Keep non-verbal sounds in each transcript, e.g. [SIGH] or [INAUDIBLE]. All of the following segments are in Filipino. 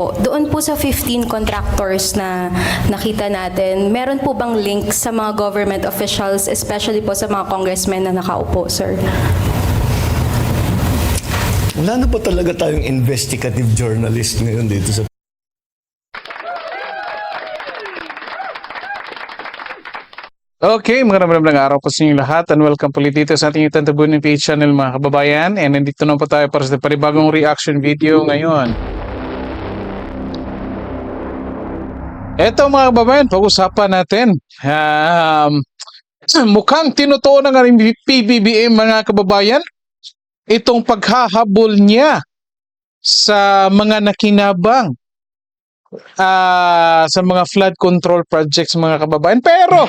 Doon po sa 15 contractors na nakita natin, meron po bang link sa mga government officials, especially po sa mga congressmen na nakaupo, sir? Wala na ba talaga tayong investigative journalist ngayon dito sa Okay, magandang magandang araw po sa inyo lahat and welcome po ulit dito sa ating YouTube Tabunin Page channel mga kababayan and nandito na po tayo para sa panibagong reaction video ngayon. Eto mga kababayan, pag-usapan natin. Um, [CLEARS THROAT] mukhang tinutuon ng PBBM mga kababayan itong paghahabol niya sa mga nakinabang ah, sa mga flood control projects mga kababayan. Pero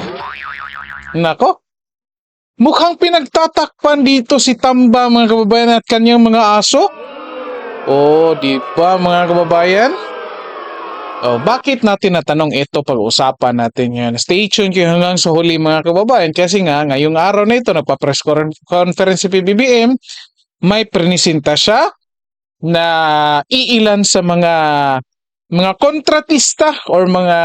Nako. Mukhang pinagtatakpan dito si Tamba mga kababayan at kanyang mga aso. Oh, di ba mga kababayan? Oh, bakit natin natanong ito pag-usapan natin yan? Stay tuned kayo hanggang sa huli mga kababayan kasi nga ngayong araw na ito nagpa-press con- conference si PBBM may prinisinta siya na iilan sa mga mga kontratista or mga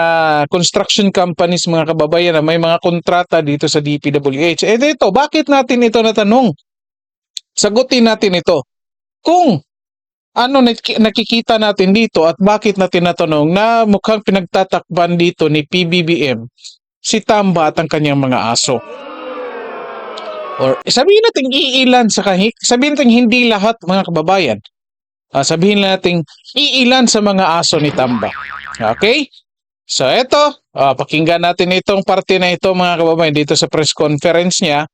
construction companies mga kababayan na may mga kontrata dito sa DPWH. Eh dito, bakit natin ito natanong? Sagutin natin ito. Kung ano nak- nakikita natin dito at bakit natin natanong na mukhang pinagtatakban dito ni PBBM si Tamba at ang kanyang mga aso. Or sabihin natin iilan sa kahit sabihin natin hindi lahat mga kababayan. Ah, sabihin natin iilan sa mga aso ni Tamba. Okay? So eto, ah, pakinggan natin itong parte na ito mga kababayan dito sa press conference niya.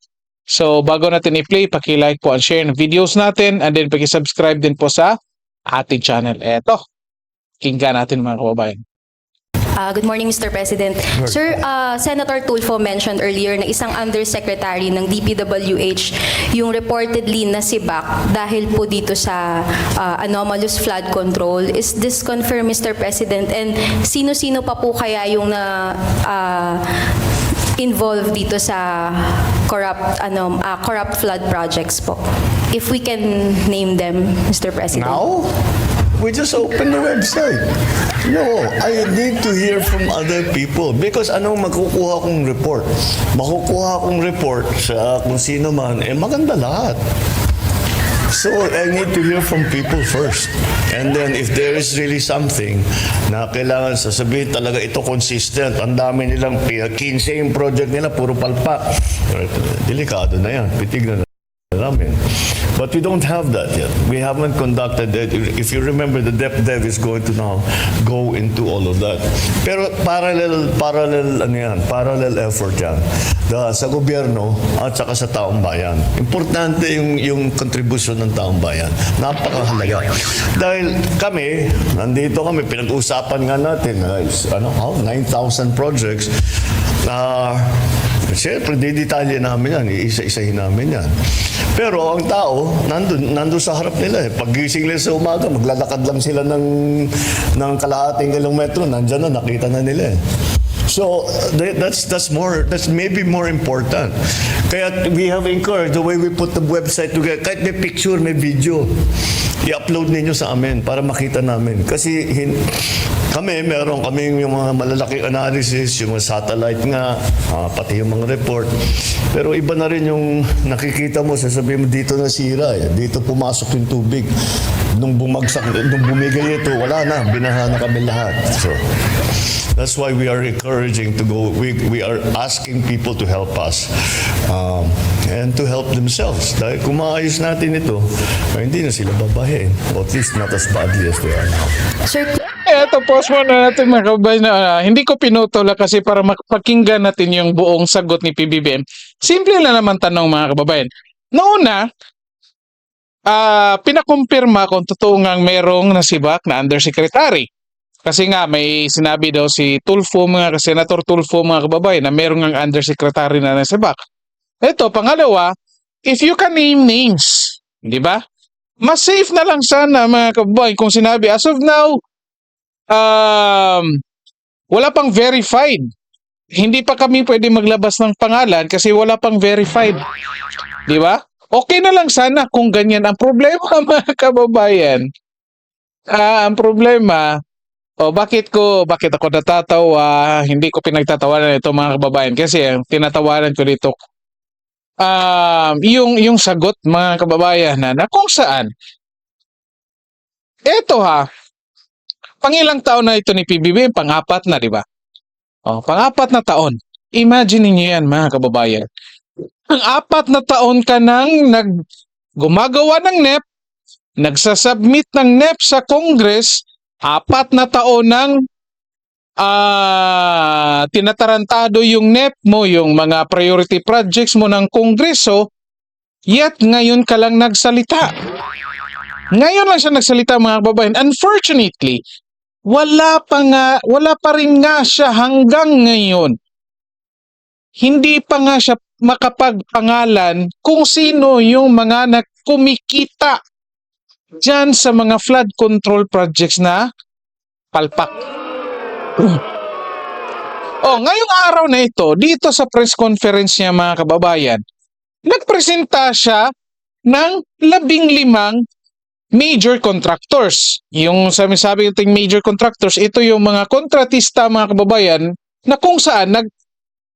So bago natin i-play, paki-like po and share ng videos natin and then paki-subscribe din po sa ating channel. Eto, pakinggan natin mga kababayan. Ah, good morning, Mr. President. Sir, ah, Senator Tulfo mentioned earlier na isang undersecretary ng DPWH yung reportedly nasibak dahil po dito sa ah, anomalous flood control. Is this confirmed, Mr. President? And sino-sino pa po kaya yung na ah, involved dito sa corrupt ano ah, corrupt flood projects po? If we can name them, Mr. President. Now? We just open the website. No, I need to hear from other people because anong makukuha kong report? Makukuha kong report sa kung sino man, eh maganda lahat. So I need to hear from people first. And then if there is really something na kailangan sasabihin talaga ito consistent, ang dami nilang 15 yung project nila, puro palpak. Delikado na yan. Pitig na namin. But we don't have that yet. We haven't conducted it. If you remember, the DepDev is going to now go into all of that. Pero parallel, parallel, ano yan, parallel effort yan. The, sa gobyerno at saka sa taong bayan. Importante yung, yung contribution ng taong bayan. Napakahalaga. Dahil kami, nandito kami, pinag-usapan nga natin, guys, ano, oh, 9,000 projects. na Siyempre, didetalye namin yan. Iisa-isahin namin yan. Pero ang tao, nandun, nandun sa harap nila. Eh. Pag-gising nila sa umaga, maglalakad lang sila ng, ng kalahating kilometro. Nandyan na, nakita na nila eh. So that- that's that's more that's maybe more important. Kaya we have encouraged the way we put the website together. Kahit may picture, may video, i-upload ninyo sa amin para makita namin. Kasi hin- kami, meron kami yung mga malalaking analysis, yung mga satellite nga, ah, pati yung mga report. Pero iba na rin yung nakikita mo, sasabihin mo dito nasira, eh. dito pumasok yung tubig. Nung bumagsak, nung bumigay ito, wala na, binaha na kami lahat. So, That's why we are encouraging to go, we, we are asking people to help us um, and to help themselves. Dahil kung maayos natin ito, ay hindi na sila babahin. Or at least not as badly as they are now. Sir, Eto, pause muna natin mga kababayan. na, ah, hindi ko pinutol ah, kasi para makapakinggan natin yung buong sagot ni PBBM. Simple lang naman tanong mga kababayan. Noona, ah pinakumpirma kung totoo ngang merong nasibak na undersecretary. Kasi nga may sinabi daw si Tulfo, mga Senator Tulfo mga kababayan na merong ang undersecretary na nasibak. Ito, pangalawa, if you can name names, di ba? Mas safe na lang sana mga kababayan kung sinabi as of now, um, wala pang verified. Hindi pa kami pwede maglabas ng pangalan kasi wala pang verified. Di ba? Okay na lang sana kung ganyan. Ang problema [LAUGHS] mga kababayan, ah, ang problema, O bakit ko, bakit ako natatawa? Hindi ko pinagtatawanan ito mga kababayan kasi tinatawanan ko dito. Um, yung yung sagot mga kababayan na, na kung saan? Eto ha. Pangilang taon na ito ni PBB pangapat na di ba? Oh pangapat na taon. Imagine niyo yan mga kababayan ang apat na taon ka nang nag gumagawa ng NEP nagsasubmit ng NEP sa Congress apat na taon nang ah tinatarantado yung NEP mo, yung mga priority projects mo ng Kongreso, yet ngayon ka lang nagsalita. Ngayon lang siya nagsalita mga kababayan. Unfortunately, wala pa nga, wala pa rin nga siya hanggang ngayon. Hindi pa nga siya makapagpangalan kung sino yung mga nagkumikita dyan sa mga flood control projects na palpak. [CLEARS THROAT] Oh, ngayong araw na ito, dito sa press conference niya mga kababayan, nagpresenta siya ng labing limang major contractors. Yung sabi-sabi nating major contractors, ito yung mga kontratista mga kababayan na kung saan nag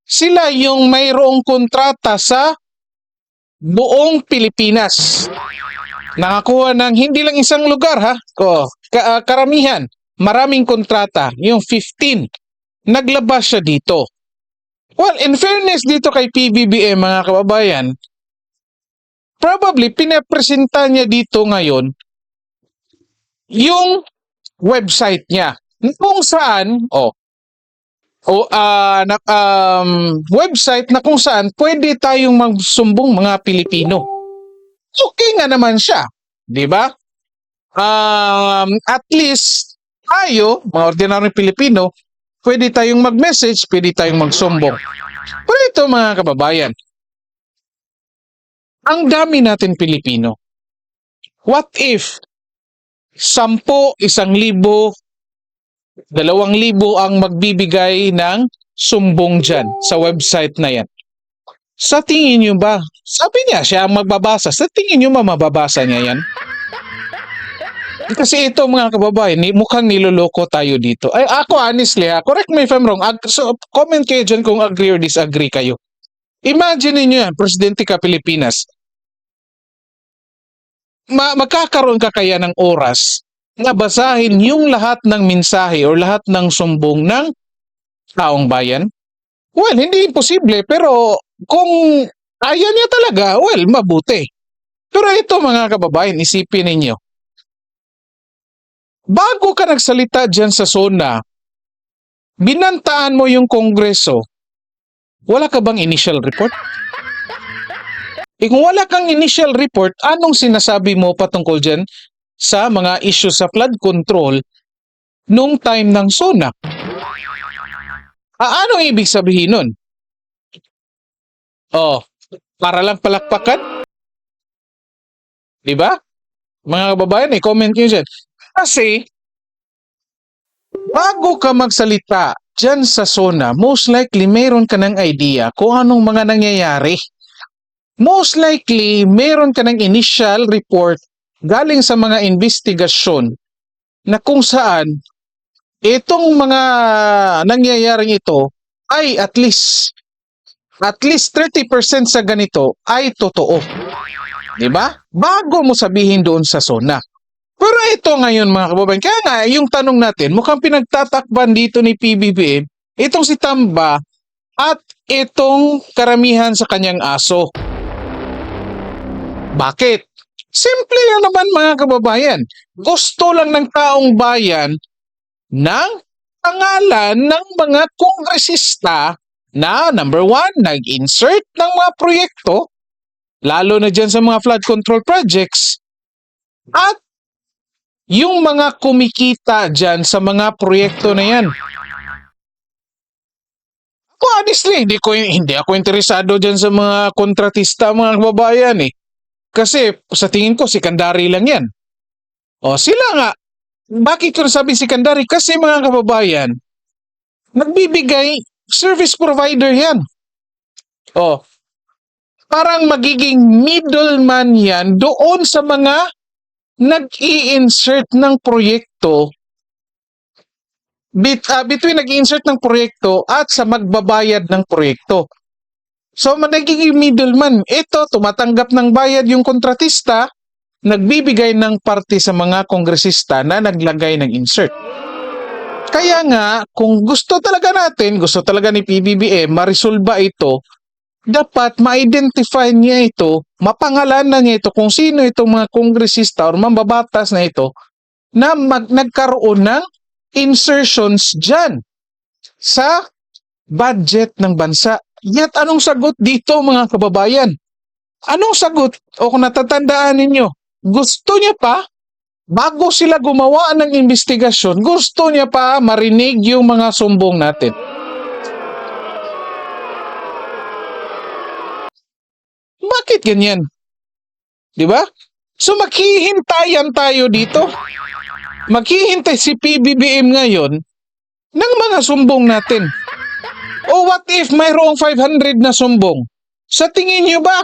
sila yung mayroong kontrata sa buong Pilipinas. Nakakuha ng hindi lang isang lugar ha, oh, ka- ah, karamihan, maraming kontrata, yung 15 naglabas siya dito. Well, in fairness dito kay PBBM mga kababayan, probably pinapresenta niya dito ngayon yung website niya kung saan oh o ah, na, um, website na kung saan pwede tayong magsumbong mga Pilipino. Okay nga naman siya, 'di ba? Um, at least tayo, mga ordinaryong Pilipino, pwede tayong mag-message, pwede tayong magsumbong. Pero ito mga kababayan, ang dami natin Pilipino. What if sampo, isang libo, dalawang libo ang magbibigay ng sumbong dyan sa website na yan? Sa tingin nyo ba? Sabi niya, siya ang magbabasa. Sa tingin nyo ba mababasa niya yan? Kasi ito mga kababayan, mukhang niloloko tayo dito. Ay, ako honestly ha, correct me if I'm wrong. Ag- so, comment kayo dyan kung agree or disagree kayo. Imagine niyo yan, Presidente ka Pilipinas. Ma magkakaroon ka kaya ng oras na basahin yung lahat ng mensahe or lahat ng sumbong ng taong bayan? Well, hindi imposible pero kung kaya niya talaga, well, mabuti. Pero ito mga kababayan, isipin ninyo. Bago ka nagsalita dyan sa SONA, binantaan mo yung kongreso, wala ka bang initial report? Eh kung wala kang initial report, anong sinasabi mo patungkol dyan sa mga issue sa flood control nung time ng SONA? Ah, anong ibig sabihin nun? Oh, para lang palakpakan? Di ba? Mga kababayan, i-comment nyo dyan. Kasi, bago ka magsalita dyan sa SONA, most likely mayroon ka ng idea kung anong mga nangyayari. Most likely, mayroon ka ng initial report galing sa mga investigasyon na kung saan itong mga nangyayaring ito ay at least at least 30% sa ganito ay totoo. 'Di ba? Bago mo sabihin doon sa SONA. Pero ito ngayon mga kababayan, kaya nga yung tanong natin, mukhang pinagtatakban dito ni PBBM, itong si Tamba at itong karamihan sa kanyang aso. Bakit? Simple lang naman mga kababayan. Gusto lang ng taong bayan ng pangalan ng mga kongresista na number one, nag-insert ng mga proyekto, lalo na dyan sa mga flood control projects, at yung mga kumikita dyan sa mga proyekto na yan. Ako honestly, hindi, ko, hindi ako interesado dyan sa mga kontratista, mga kababayan eh. Kasi sa tingin ko, sikandari lang yan. O sila nga, bakit ko nasabi sikandari? Kasi mga kababayan, nagbibigay service provider yan. O, parang magiging middleman yan doon sa mga nag-i-insert ng proyekto bit, ah, between nag-insert ng proyekto at sa magbabayad ng proyekto. So, ma- nagiging middleman. Ito, tumatanggap ng bayad yung kontratista, nagbibigay ng parte sa mga kongresista na naglagay ng insert. Kaya nga, kung gusto talaga natin, gusto talaga ni PBBM, marisolba ito, dapat ma-identify niya ito, mapangalanan niya ito kung sino itong mga kongresista or mambabatas na ito na mag- nagkaroon ng insertions dyan sa budget ng bansa. Yat anong sagot dito mga kababayan? Anong sagot? O kung natatandaan ninyo, gusto niya pa, bago sila gumawa ng investigasyon, gusto niya pa marinig yung mga sumbong natin. Bakit ganyan? Di ba? So maghihintayan tayo dito. Maghihintay si PBBM ngayon ng mga sumbong natin. O what if mayroong 500 na sumbong? Sa tingin niyo ba?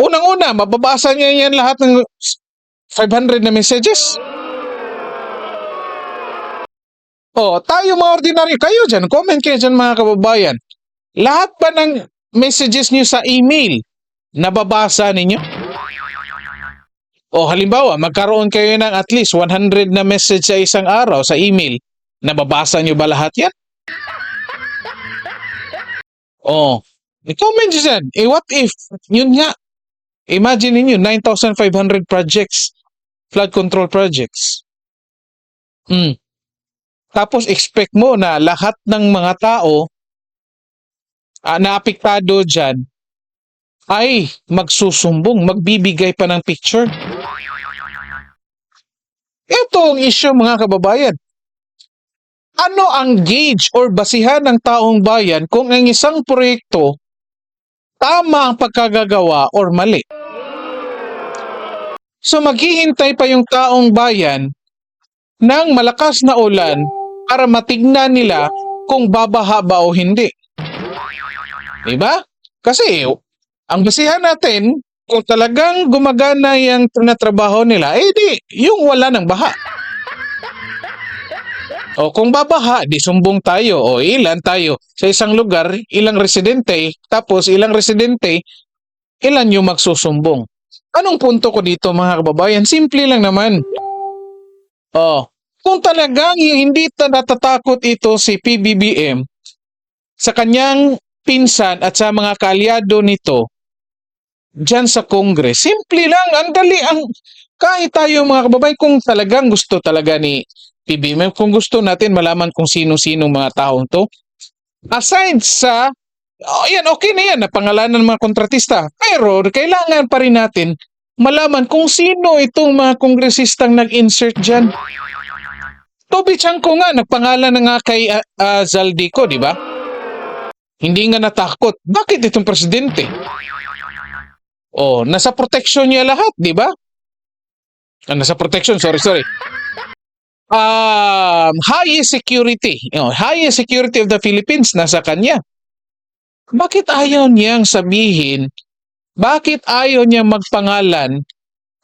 Unang-una, mababasa niya yan lahat ng 500 na messages. O, tayo mga ordinaryo, kayo dyan, comment kayo dyan mga kababayan. Lahat ba ng messages niyo sa email, nababasa ninyo? O halimbawa, magkaroon kayo ng at least 100 na message sa isang araw sa email, nababasa niyo ba lahat yan? O, i-comment nyo dyan. Eh what if, yun nga, imagine ninyo, 9,500 projects, flood control projects. Hmm. Tapos expect mo na lahat ng mga tao ah, na apektado dyan ay magsusumbong, magbibigay pa ng picture. Ito ang issue mga kababayan. Ano ang gauge or basihan ng taong bayan kung ang isang proyekto tama ang pagkagagawa or mali? So maghihintay pa yung taong bayan ng malakas na ulan para matignan nila kung babaha ba o hindi. Di ba? Kasi ang basihan natin, kung talagang gumagana yung tinatrabaho nila, eh di, yung wala ng baha. O kung babaha, di sumbong tayo. O ilan tayo? Sa isang lugar, ilang residente, tapos ilang residente, ilan yung magsusumbong. Anong punto ko dito mga kababayan? Simple lang naman. O, kung talagang hindi ta natatakot ito si PBBM sa kanyang pinsan at sa mga kaalyado nito dyan sa Congress, simple lang, ang dali, ang, kahit tayo mga kababayan, kung talagang gusto talaga ni PBBM, kung gusto natin malaman kung sino-sino mga taong to, aside sa, oh, yan, okay na yan, napangalanan ng mga kontratista, pero kailangan pa rin natin malaman kung sino itong mga kongresistang nag-insert dyan. Toby Chanko nga, nagpangalan na nga kay uh, uh, Zaldico, di ba? Hindi nga natakot. Bakit itong presidente? Oh, nasa protection niya lahat, di ba? Ah, nasa protection, sorry, sorry. Um, highest security. Oh, highest security of the Philippines nasa kanya. Bakit ayaw niyang sabihin, bakit ayaw niya magpangalan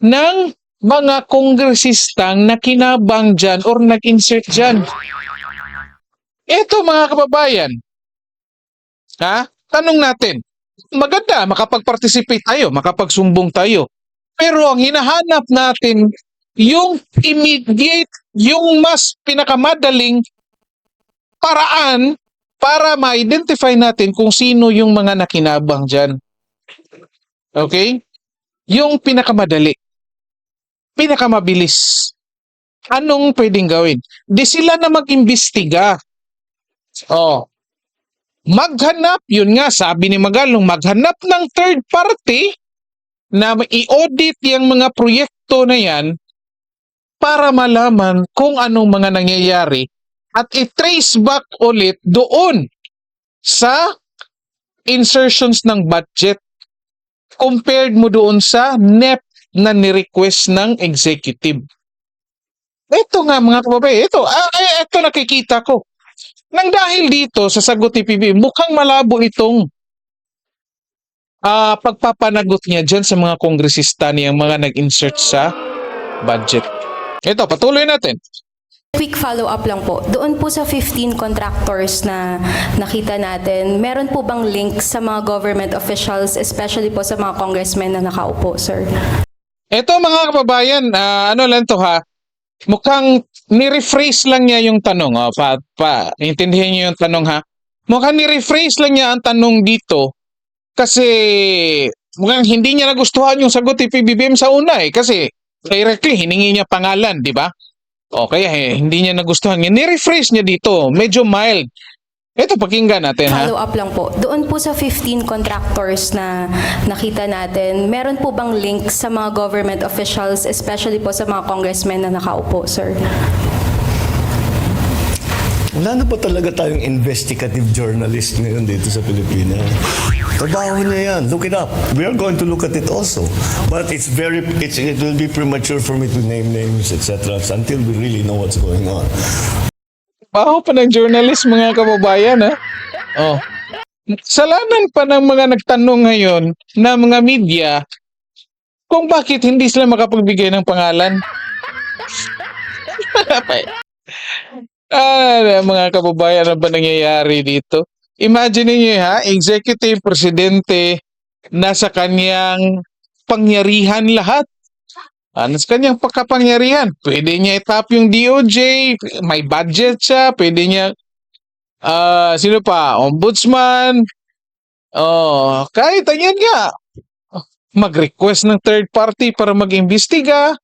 ng mga kongresistang na kinabang dyan or nag-insert dyan? Ito mga kababayan, ha? Tanong natin, maganda, makapag-participate tayo, makapagsumbong tayo. Pero ang hinahanap natin, yung immediate, yung mas pinakamadaling paraan para ma-identify natin kung sino yung mga nakinabang dyan. Okay? Yung pinakamadali. Pinakamabilis. Anong pwedeng gawin? Di sila na mag-imbestiga. Oh, maghanap, yun nga, sabi ni Magalong, maghanap ng third party na i-audit yung mga proyekto na yan para malaman kung anong mga nangyayari at i-trace back ulit doon sa insertions ng budget compared mo doon sa NEP na ni-request ng executive. Ito nga mga kababayan, ito, ah, eh, ito nakikita ko. Nang dahil dito sa sagot ni PB, mukhang malabo itong ah pagpapanagot niya dyan sa mga kongresista niyang mga nag-insert sa budget. Ito, patuloy natin. Quick follow-up lang po. Doon po sa 15 contractors na nakita natin, meron po bang link sa mga government officials, especially po sa mga congressmen na nakaupo, sir? Eto mga kababayan, ah, ano lang to ha, mukhang ni-rephrase lang niya yung tanong. Oh, pa, pa, intindihin niyo yung tanong ha. Mukhang ni-rephrase lang niya ang tanong dito kasi mukhang hindi niya nagustuhan yung sagot ni PBBM sa una eh. Kasi directly hiningi niya pangalan, di ba? O kaya eh, hindi niya nagustuhan. Ni-rephrase niya dito, medyo mild. Ito, pakinggan natin ha. Follow-up lang po. Doon po sa 15 contractors na nakita natin, meron po bang link sa mga government officials, especially po sa mga congressmen na nakaupo, sir? Wala na ba talaga tayong investigative journalist ngayon dito sa Pilipinas? Trabaho niya yan. Look it up. We are going to look at it also. But it's very, it's, it will be premature for me to name names, etc. until we really know what's going on. Baho pa ng journalist mga kababayan ha. Oh. Salanan pa ng mga nagtanong ngayon na mga media kung bakit hindi sila makapagbigay ng pangalan. [LAUGHS] ah, mga kababayan, ano ba nangyayari dito? Imagine niyo ha, executive presidente nasa kanyang pangyarihan lahat. Ano sa kanyang pagkapangyarihan? Pwede niya itap yung DOJ, may budget siya, pwede niya, ah, sino pa, ombudsman, oh, kahit ayan nga, mag-request ng third party para mag-imbestiga.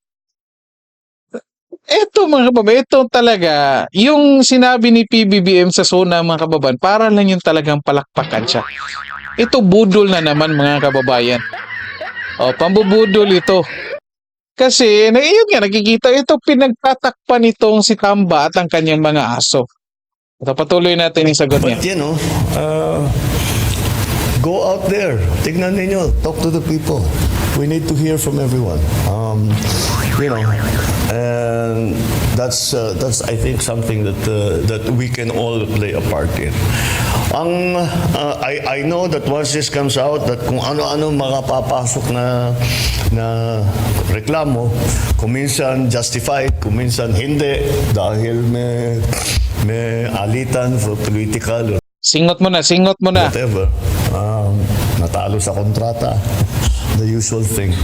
Ito mga kababayan, ito talaga, yung sinabi ni PBBM sa SONA mga kababayan, para lang yung talagang palakpakan siya. Ito budol na naman mga kababayan. O, pambubudol ito. Kasi, na, yun nga, nakikita ito, pinagtatakpan itong si Tamba at ang kanyang mga aso. Ito, patuloy natin yung sagot niya. But you know, uh, go out there. Tignan ninyo. Talk to the people. We need to hear from everyone. Um, you know, and that's uh, that's I think something that uh, that we can all play a part in. Ang uh, I I know that once this comes out that kung ano-ano makapapasok na na reklamo, kung minsan justified, kung minsan hindi dahil may may alitan for political or Singot mo na, singot mo na. whatever. Um, natalo sa kontrata. The usual thing.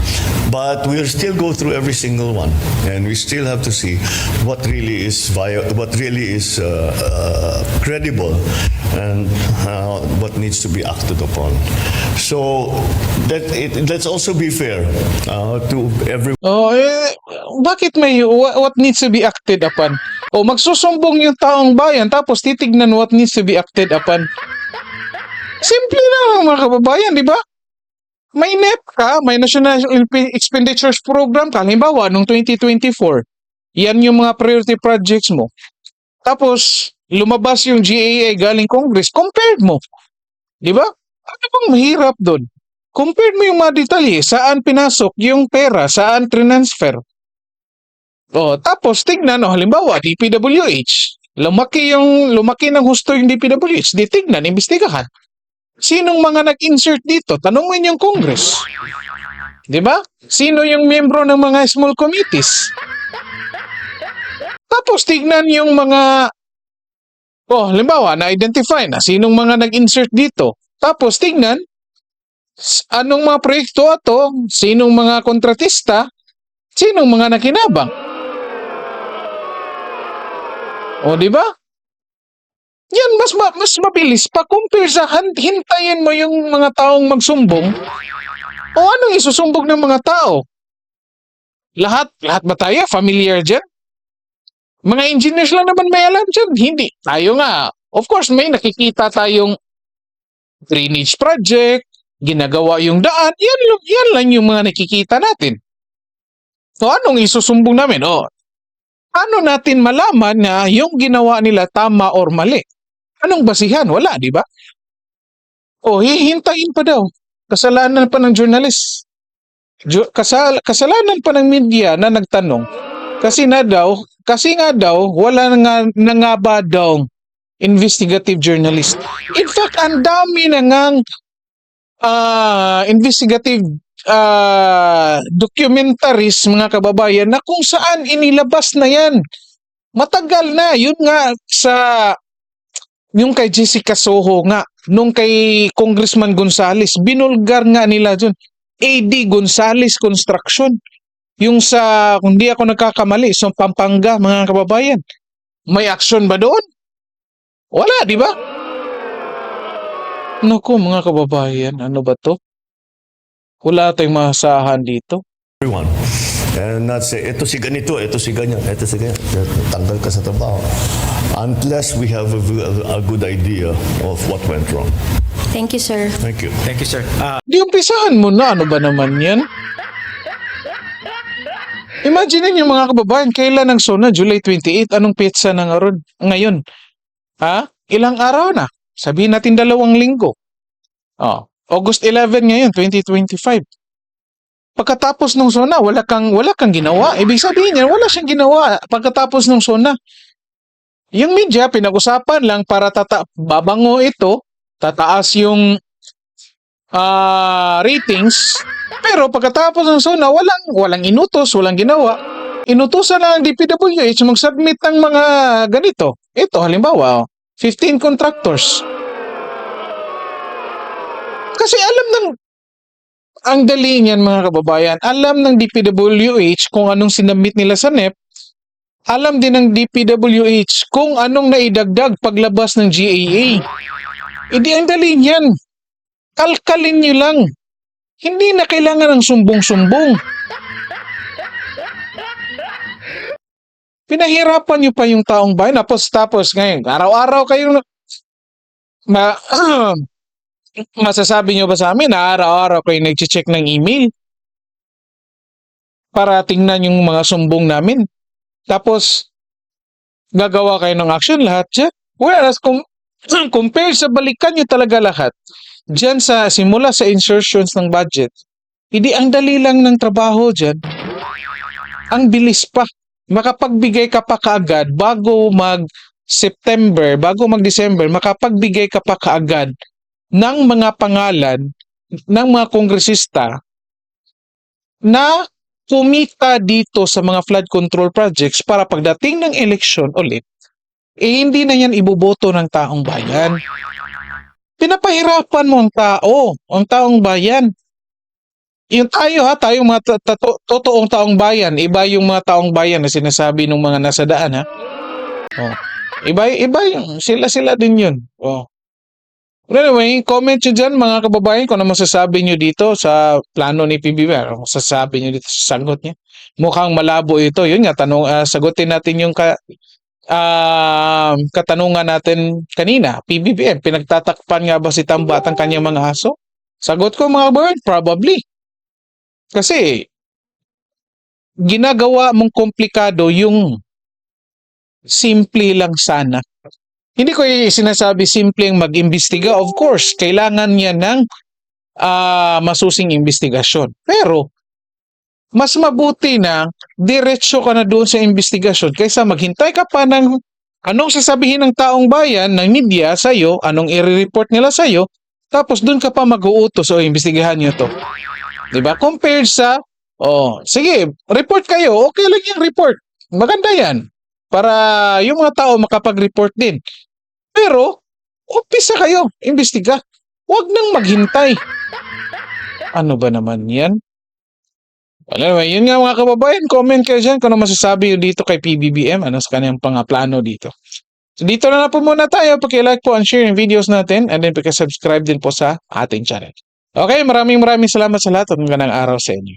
But we'll still go through every single one. And we still have to see what really is via, what really is uh, uh, credible and uh, what needs to be acted upon. So that it, let's also be fair uh, to every Oh, eh, bakit may wha- what needs to be acted upon? O magsusumbong yung taong bayan tapos titignan what needs to be acted upon. Simple lang mga kababayan, di ba? May NEP ka, may National Exp- Expenditures Program ka, halimbawa, noong 2024, yan yung mga priority projects mo. Tapos, lumabas yung GAA galing Congress, compared mo. Di ba? Ano bang mahirap doon? Compare mo yung mga detalye, saan pinasok yung pera, saan transfer. O, tapos tignan, o, halimbawa, DPWH. Lumaki yung, lumaki ng husto yung DPWH. Di tignan, imbestigahan. Sinong mga nag-insert dito? Tanungin yung Congress. Di ba? Sino yung miyembro ng mga small committees? Tapos tignan yung mga Oh, halimbawa, na-identify na sinong mga nag-insert dito. Tapos tignan, anong mga proyekto ato, sinong mga kontratista, sinong mga nakinabang. O, di ba? Yan, mas, ma- mas mabilis pa compare sa hintayin mo yung mga taong magsumbong. O anong isusumbong ng mga tao? Lahat, lahat ba tayo familiar dyan? Mga engineers lang naman may alam dyan. Hindi. Tayo nga. Of course, may nakikita tayong drainage project, ginagawa yung daan. Yan, yan lang yung mga nakikita natin. So, anong isusumbong namin? O, ano natin malaman na yung ginawa nila tama or mali? Anong basihan? Wala, di ba? O, hihintayin pa daw. Kasalanan pa ng journalist. Jo- kasal kasalanan pa ng media na nagtanong. Kasi na daw, kasi nga daw, wala nga, na nga ba daw investigative journalist. In fact, ang dami na ngang ah, investigative ah, documentaries, mga kababayan, na kung saan inilabas na yan Matagal na. Yun nga sa yung kay Jessica Soho nga, nung kay Congressman Gonzales, binulgar nga nila dun. AD Gonzales Construction. Yung sa, kung di ako nagkakamali, sa Pampanga, mga kababayan. May action ba doon? Wala, di ba? Naku, mga kababayan, ano ba to? Wala tayong masasahan dito. everyone. And not say, ito si ganito, ito si ganyan, ito si ganyan. Tanggal ka sa trabaho. Unless we have a, a good idea of what went wrong. Thank you, sir. Thank you. Thank you, sir. Ah, Di umpisahan mo na, ano ba naman yan? Imagine yung mga kababayan, kailan ang SONA? July 28, anong petsa ng aron ngayon? Ha? Ilang araw na? Sabihin natin dalawang linggo. Oh, August 11 ngayon, 2025. Pagkatapos ng SONA, wala kang wala kang ginawa. Ibig sabihin niya, wala siyang ginawa pagkatapos ng SONA. Yung media pinag-usapan lang para tata babango ito, tataas yung ah ratings, pero pagkatapos ng SONA, walang walang inutos, walang ginawa. Inutusan na ang DPWH mag-submit ng mga ganito. Ito halimbawa, oh, 15 contractors. Kasi alam ng ang dali niyan mga kababayan, alam ng DPWH kung anong sinabmit nila sa NEP, alam din ng DPWH kung anong naidagdag paglabas ng GAA. Hindi ang dali niyan. Kalkalin niyo lang. Hindi na kailangan ng sumbong-sumbong. Pinahirapan niyo pa yung taong bayan. Tapos, tapos ngayon, araw-araw kayo [CLEARS THROAT] ma [CLEARS THROAT] masasabi niyo ba sa amin na araw-araw kayo nag-check ng email para tingnan yung mga sumbong namin. Tapos, gagawa kayo ng action lahat dyan. Whereas, kung [CLEARS THROAT] compare sa balikan nyo talaga lahat, dyan sa simula sa insertions ng budget, hindi ang dali lang ng trabaho dyan. Ang bilis pa. Makapagbigay ka pa kaagad bago mag September, bago mag December, makapagbigay ka pa kaagad ng mga pangalan ng mga kongresista na kumita dito sa mga flood control projects para pagdating ng eleksyon ulit, eh hindi na yan iboboto ng taong bayan. Pinapahirapan mo ang tao, ang taong bayan. Yung tayo ha, tayong mga totoong taong bayan, iba yung mga taong bayan na sinasabi ng mga nasa daan ha. Oh. Iba, iba yung, sila-sila din yun. Oh. But anyway, comment nyo dyan mga kababayan kung ano masasabi nyo dito sa plano ni PBB. Ano masasabi nyo dito sa sagot niya. Mukhang malabo ito. Yun nga, tanong, ah, sagutin natin yung ka, ah, katanungan natin kanina. PBBM, pinagtatakpan nga ba si Tamba at ang kanyang mga aso? Sagot ko mga bird, probably. Kasi, ginagawa mong komplikado yung simple lang sana. Hindi ko sinasabi simpleng mag-imbestiga. Of course, kailangan niya ng ah, masusing investigasyon. Pero, mas mabuti na diretso ka na doon sa investigasyon kaysa maghintay ka pa ng anong sasabihin ng taong bayan, ng media sa'yo, anong i-report nila sa'yo, tapos doon ka pa mag-uutos o investigahan nyo to. 'Di ba? Compared sa, oh, sige, report kayo, okay lang yung report. Maganda yan. Para yung mga tao makapag-report din. Pero, umpisa kayo, imbestiga. Huwag nang maghintay. Ano ba naman yan? Well, anyway, yun nga mga kababayan, comment kayo dyan kung ano masasabi nyo dito kay PBBM, ano sa kanyang pangaplano dito. So dito na na po muna tayo, paki-like po and share yung videos natin and then paki-subscribe din po sa ating channel. Okay, maraming maraming salamat sa lahat at magandang araw sa inyo.